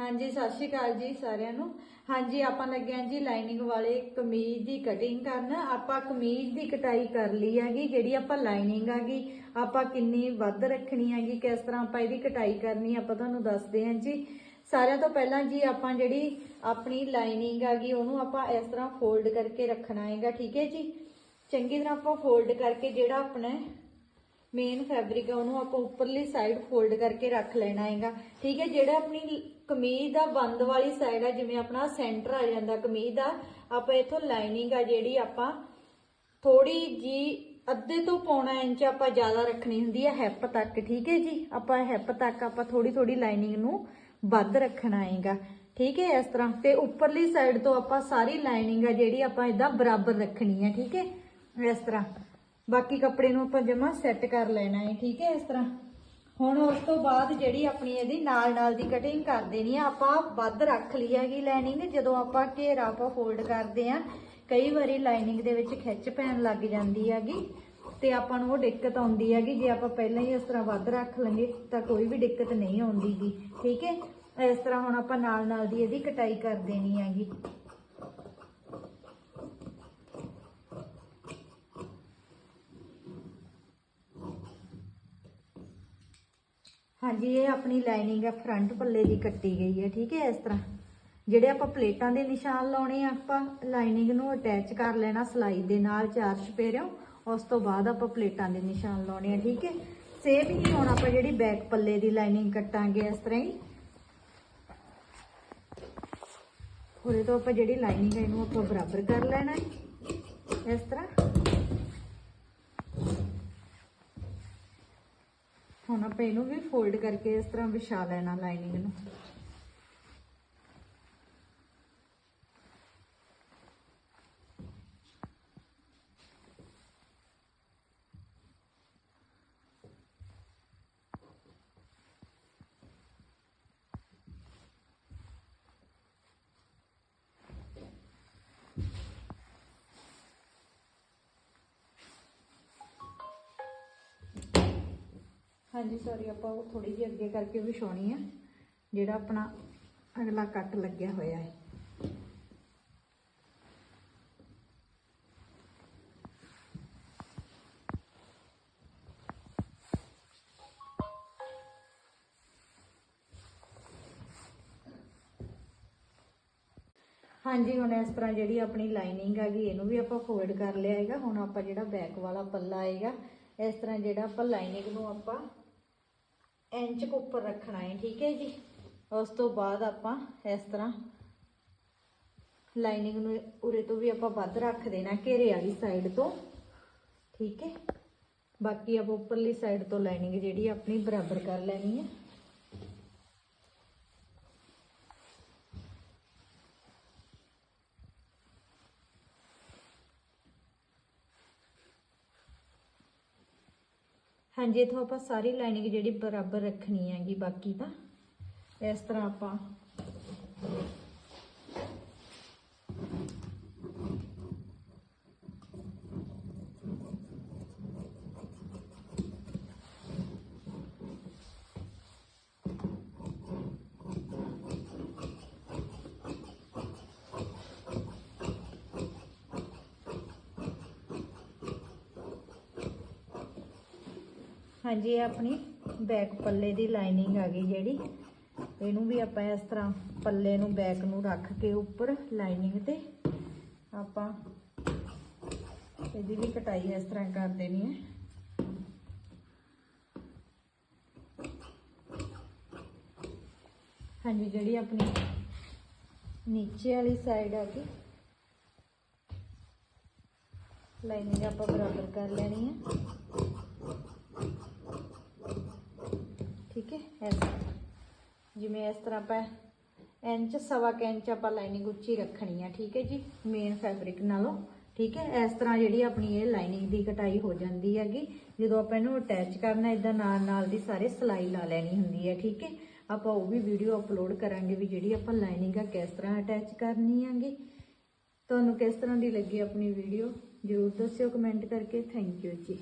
ਹਾਂਜੀ, ਸਤਿ ਸ਼੍ਰੀ ਅਕਾਲ ਜੀ ਸਾਰਿਆਂ ਨੂੰ। ਹਾਂਜੀ, ਆਪਾਂ ਲੱਗੇ ਆਂ ਜੀ ਲਾਈਨਿੰਗ ਵਾਲੇ ਕਮੀਜ਼ ਦੀ ਕਟਿੰਗ ਕਰਨ। ਆਪਾਂ ਕਮੀਜ਼ ਦੀ ਕਟਾਈ ਕਰ ਲਈ ਹੈਗੀ, ਜਿਹੜੀ ਆਪਾਂ ਲਾਈਨਿੰਗ ਹੈਗੀ। ਆਪਾਂ ਕਿੰਨੀ ਵੱਧ ਰੱਖਣੀ ਹੈਗੀ, ਕਿਸ ਤਰ੍ਹਾਂ ਆਪਾਂ ਇਹਦੀ ਕਟਾਈ ਕਰਨੀ, ਆਪਾਂ ਤੁਹਾਨੂੰ ਦੱਸਦੇ ਹਾਂ ਜੀ। ਸਾਰਿਆਂ ਤੋਂ ਪਹਿਲਾਂ ਜੀ ਆਪਾਂ ਜਿਹੜੀ ਆਪਣੀ ਲਾਈਨਿੰਗ ਹੈਗੀ, ਉਹਨੂੰ ਆਪਾਂ ਇਸ ਤਰ੍ਹਾਂ ਫੋਲਡ ਕਰਕੇ ਰੱਖਣਾ ਹੈਗਾ, ਠੀਕ ਹੈ ਜੀ? ਚੰਗੀ ਤਰ੍ਹਾਂ ਆਪਾਂ ਫੋਲਡ ਕਰਕੇ ਜਿਹੜਾ ਆਪਣਾ ਮੇਨ ਫੈਬਰਿਕ ਆ, ਉਹਨੂੰ ਆਪਾਂ ਉੱਪਰਲੀ ਸਾਈਡ ਫੋਲਡ ਕਰਕੇ ਰੱਖ ਲੈਣਾ ਹੈਗਾ। ਠੀਕ ਹੈ, ਜਿਹੜਾ ਆਪਣੀ ਕਮੀਜ਼ ਦਾ ਬੰਦ ਵਾਲੀ ਸਾਈਡ ਆ, ਜਿਵੇਂ ਆਪਣਾ ਸੈਂਟਰ ਆ ਜਾਂਦਾ ਕਮੀਜ਼ ਦਾ, ਆਪਾਂ ਇਥੋਂ ਲਾਈਨਿੰਗ ਆ ਜਿਹੜੀ ਆਪਾਂ ਥੋੜੀ ਜੀ ਅੱਧੇ ਤੋਂ ਪੌਣਾ ਇੰਚ ਆਪਾਂ ਜ਼ਿਆਦਾ ਰੱਖਣੀ ਹੁੰਦੀ ਹੈ ਹੈਪ ਤੱਕ, ਠੀਕ ਹੈ ਜੀ? ਆਪਾਂ ਹੈਪ ਤੱਕ ਆਪਾਂ ਥੋੜੀ ਥੋੜੀ ਲਾਈਨਿੰਗ ਨੂੰ ਵੱਧ ਰੱਖਣਾ ਹੈਗਾ। ਠੀਕ ਹੈ, ਇਸ ਤਰ੍ਹਾਂ। ਤੇ ਉੱਪਰਲੀ ਸਾਈਡ ਤੋਂ ਆਪਾਂ ਸਾਰੀ ਲਾਈਨਿੰਗ ਆ ਜਿਹੜੀ ਆਪਾਂ ਇਦਾਂ ਬਰਾਬਰ ਰੱਖਣੀ ਹੈ, ਠੀਕ ਹੈ? ਇਸ ਤਰ੍ਹਾਂ। ਬਾਕੀ ਕੱਪੜੇ ਨੂੰ ਆਪਾਂ ਜਮਾ ਸੈੱਟ ਕਰ ਲੈਣਾ ਹੈ, ਠੀਕ ਹੈ ਇਸ ਤਰ੍ਹਾਂ। ਹੁਣ ਉਸ ਤੋਂ ਬਾਅਦ ਜਿਹੜੀ ਆਪਣੀ ਇਹਦੀ ਨਾਲ ਨਾਲ ਦੀ ਕਟਿੰਗ ਕਰ ਦੇਣੀ ਆ, ਆਪਾਂ ਵੱਧ ਰੱਖ ਲਈ ਹੈਗੀ ਲਾਈਨਿੰਗ ਜਦੋਂ ਆਪਾਂ ਘੇਰਾ ਆਪਾਂ ਫੋਲਡ ਕਰਦੇ ਆ ਕਈ ਵਾਰੀ ਲਾਈਨਿੰਗ ਦੇ ਵਿੱਚ ਖਿੱਚ ਪੈਣ ਲੱਗ ਜਾਂਦੀ ਹੈਗੀ, ਤੇ ਆਪਾਂ ਨੂੰ ਉਹ ਦਿੱਕਤ ਆਉਂਦੀ ਹੈਗੀ, ਜੇ ਆਪਾਂ ਪਹਿਲਾਂ ਹੀ ਇਸ ਤਰ੍ਹਾਂ ਵੱਧ ਰੱਖ ਲਾਂਗੇ ਤਾਂ ਕੋਈ ਵੀ ਦਿੱਕਤ ਨਹੀਂ ਆਉਂਦੀ ਗੀ, ਠੀਕ ਹੈ। ਇਸ ਤਰ੍ਹਾਂ ਹੁਣ ਆਪਾਂ ਨਾਲ ਨਾਲ ਦੀ ਇਹਦੀ ਕਟਾਈ ਕਰ ਦੇਣੀ ਹੈਗੀ। ਹਾਂਜੀ, ਇਹ ਆਪਣੀ ਲਾਈਨਿੰਗ ਹੈ ਫਰੰਟ ਪੱਲੇ ਦੀ ਕੱਟੀ ਗਈ ਹੈ ਠੀਕ ਹੈ, ਇਸ ਤਰ੍ਹਾਂ। ਜਿਹੜੇ ਆਪਾਂ ਪਲੇਟਾਂ ਦੇ ਨਿਸ਼ਾਨ ਲਾਉਣੇ ਆ, ਆਪਾਂ ਲਾਈਨਿੰਗ ਨੂੰ ਅਟੈਚ ਕਰ ਲੈਣਾ ਸਲਾਈ ਦੇ ਨਾਲ ਚਾਰ ਛਪੇਰਿਓ, ਉਸ ਤੋਂ ਬਾਅਦ ਆਪਾਂ ਪਲੇਟਾਂ ਦੇ ਨਿਸ਼ਾਨ ਲਾਉਣੇ ਆ, ਠੀਕ ਹੈ। ਸੇਮ ਹੀ ਹੁਣ ਆਪਾਂ ਜਿਹੜੀ ਬੈਕ ਪੱਲੇ ਦੀ ਲਾਈਨਿੰਗ ਕੱਟਾਂਗੇ, ਇਸ ਤਰ੍ਹਾਂ ਹੀ। ਉਹਦੇ ਤੋਂ ਆਪਾਂ ਜਿਹੜੀ ਲਾਈਨਿੰਗ ਹੈ ਇਹਨੂੰ ਆਪਾਂ ਬਰਾਬਰ ਕਰ ਲੈਣਾ ਹੈ, ਇਸ ਤਰ੍ਹਾਂ। ਹੁਣ ਆਪਾਂ ਇਹਨੂੰ ਵੀ ਫੋਲਡ ਕਰਕੇ ਇਸ ਤਰ੍ਹਾਂ ਵਿਛਾ ਲੈਣਾ ਲਾਈਨਿੰਗ ਨੂੰ। ਹਾਂਜੀ ਸੌਰੀ ਆਪਾਂ ਉਹ ਥੋੜੀ ਜਿਹੀ ਅੱਗੇ ਕਰਕੇ ਵਿਛਾਉਣੀ ਆ, ਜਿਹੜਾ ਆਪਣਾ ਅਗਲਾ ਕੱਟ ਲੱਗਿਆ ਹੋਇਆ ਹੈ। ਹਾਂਜੀ, ਹੁਣ ਇਸ ਤਰ੍ਹਾਂ ਜਿਹੜੀ ਆਪਣੀ ਲਾਈਨਿੰਗ ਹੈਗੀ, ਇਹਨੂੰ ਵੀ ਆਪਾਂ ਫੋਲਡ ਕਰ ਲਿਆ ਹੈਗਾ। ਹੁਣ ਆਪਾਂ ਜਿਹੜਾ ਬੈਕ ਵਾਲਾ ਪੱਲਾ ਆਏਗਾ ਇਸ ਤਰ੍ਹਾਂ ਜਿਹੜਾ ਆਪਾਂ ਲਾਈਨਿੰਗ ਨੂੰ ਆਪਾਂ ਇੰਚ ਕੁ ਉੱਪਰ ਰੱਖਣਾ ਹੈ, ਠੀਕ ਹੈ ਜੀ। ਉਸ ਤੋਂ ਬਾਅਦ ਆਪਾਂ ਇਸ ਤਰ੍ਹਾਂ ਲਾਈਨਿੰਗ ਨੂੰ ਉਰੇ ਤੋਂ ਵੀ ਆਪਾਂ ਵੱਧ ਰੱਖ ਦੇਣਾ, ਘੇਰੇ ਵਾਲੀ ਸਾਈਡ ਤੋਂ, ਠੀਕ ਹੈ। ਬਾਕੀ ਆਪਾਂ ਉੱਪਰਲੀ ਸਾਈਡ ਤੋਂ ਲਾਈਨਿੰਗ ਜਿਹੜੀ ਆਪਣੀ ਬਰਾਬਰ ਕਰ ਲੈਣੀ ਹੈ। ਹਾਂਜੀ ਇਥੋਂ ਆਪਾਂ ਸਾਰੀ ਲਾਈਨਿੰਗ ਜਿਹੜੀ ਬਰਾਬਰ ਰੱਖਣੀ ਹੈਗੀ ਬਾਕੀ ਤਾਂ ਇਸ ਤਰ੍ਹਾਂ ਆਪਾਂ ਹਾਂਜੀ, ਇਹ ਆਪਣੀ ਬੈਕ ਪੱਲੇ ਦੀ ਲਾਈਨਿੰਗ ਆ ਗਈ ਜਿਹੜੀ। ਇਹਨੂੰ ਵੀ ਆਪਾਂ ਇਸ ਤਰ੍ਹਾਂ ਪੱਲੇ ਨੂੰ ਬੈਕ ਨੂੰ ਰੱਖ ਕੇ ਉੱਪਰ ਲਾਈਨਿੰਗ ਤੇ ਆਪਾਂ ਇਹਦੀ ਵੀ ਕਟਾਈ ਇਸ ਤਰ੍ਹਾਂ ਕਰ ਦੇਣੀ ਹੈ। ਹਾਂਜੀ, ਜਿਹੜੀ ਆਪਣੀ ਨੀਚੇ ਵਾਲੀ ਸਾਈਡ ਆ ਗਈ ਲਾਈਨਿੰਗ ਆਪਾਂ ਬਰਾਬਰ ਕਰ ਲੈਣੀ ਹੈ। ਠੀਕ ਹੈ? ਇਸ ਤਰ੍ਹਾਂ। ਜਿਵੇਂ ਇਸ ਤਰ੍ਹਾਂ ਆਪਾਂ ਇੰਚ ਸਵਾ ਕੁ ਇੰਚ ਆਪਾਂ ਲਾਈਨਿੰਗ ਉੱਚੀ ਰੱਖਣੀ ਆ, ਠੀਕ ਹੈ ਜੀ? ਮੇਨ ਫੈਬਰਿਕ ਨਾਲੋਂ, ਠੀਕ ਹੈ? ਇਸ ਤਰ੍ਹਾਂ ਜਿਹੜੀ ਆਪਣੀ ਇਹ ਲਾਈਨਿੰਗ ਦੀ ਕਟਾਈ ਹੋ ਜਾਂਦੀ ਹੈਗੀ, ਜਦੋਂ ਆਪਾਂ ਇਹਨੂੰ ਅਟੈਚ ਕਰਨਾ ਇਦਾਂ ਨਾਲ ਨਾਲ ਦੀ ਸਾਰੇ ਸਲਾਈ ਲਾ ਲੈਣੀ ਹੁੰਦੀ ਹੈ, ਠੀਕ ਹੈ? ਆਪਾਂ ਉਹ ਵੀ ਵੀਡੀਓ ਅਪਲੋਡ ਕਰਾਂਗੇ ਵੀ ਜਿਹੜੀ ਆਪਾਂ ਲਾਈਨਿੰਗ ਆ ਕਿਸ ਤਰ੍ਹਾਂ ਅਟੈਚ ਕਰਨੀ ਹੈਗੀ। ਤੁਹਾਨੂੰ ਕਿਸ ਤਰ੍ਹਾਂ ਦੀ ਲੱਗੀ ਆਪਣੀ ਵੀਡੀਓ ਜਰੂਰ ਦੱਸਿਓ ਕਮੈਂਟ ਕਰਕੇ। ਥੈਂਕ ਯੂ ਜੀ।